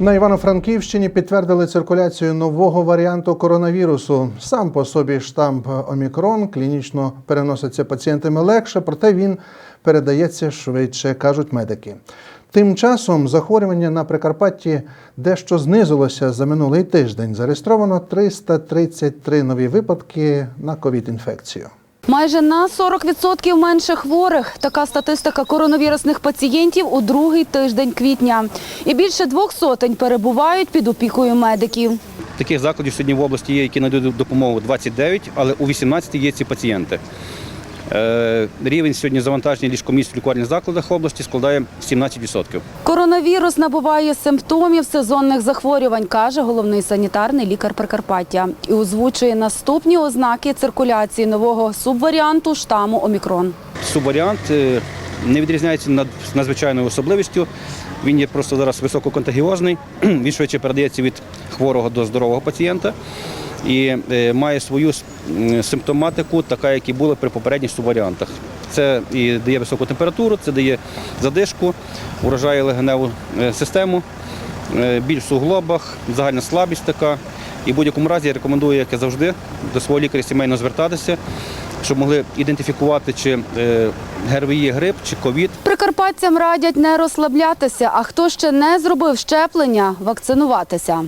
На Івано-Франківщині підтвердили циркуляцію нового варіанту коронавірусу. Сам по собі штамп Омікрон клінічно переноситься пацієнтами легше, проте він передається швидше, кажуть медики. Тим часом захворювання на Прикарпатті дещо знизилося за минулий тиждень. Зареєстровано 333 нові випадки на ковід-інфекцію. Майже на 40% менше хворих. Така статистика коронавірусних пацієнтів у другий тиждень квітня. І більше двох сотень перебувають під опікою медиків. Таких закладів сьогодні в області є, які надають допомогу 29, але у 18 є ці пацієнти. Е, Рівень сьогодні завантаження ліжкомісць в лікувальних закладах області складає 17%. Коронавірус набуває симптомів сезонних захворювань, каже головний санітарний лікар Прикарпаття. І озвучує наступні ознаки циркуляції нового субваріанту штаму Омікрон. Субваріант е, не відрізняється над- надзвичайною особливістю. Він є просто зараз висококонтагіозний, він швидше передається від хворого до здорового пацієнта і е, має свою симптоматику, така, як і була при попередніх субваріантах. Це і дає високу температуру, це дає задишку, уражає легеневу е, систему, е, біль в суглобах, загальна слабість така. І в будь-якому разі я рекомендую, як і завжди, до свого лікаря сімейно звертатися, щоб могли ідентифікувати, чи ГРВІ грип, чи ковід. Прикарпатцям радять не розслаблятися, а хто ще не зробив щеплення, вакцинуватися.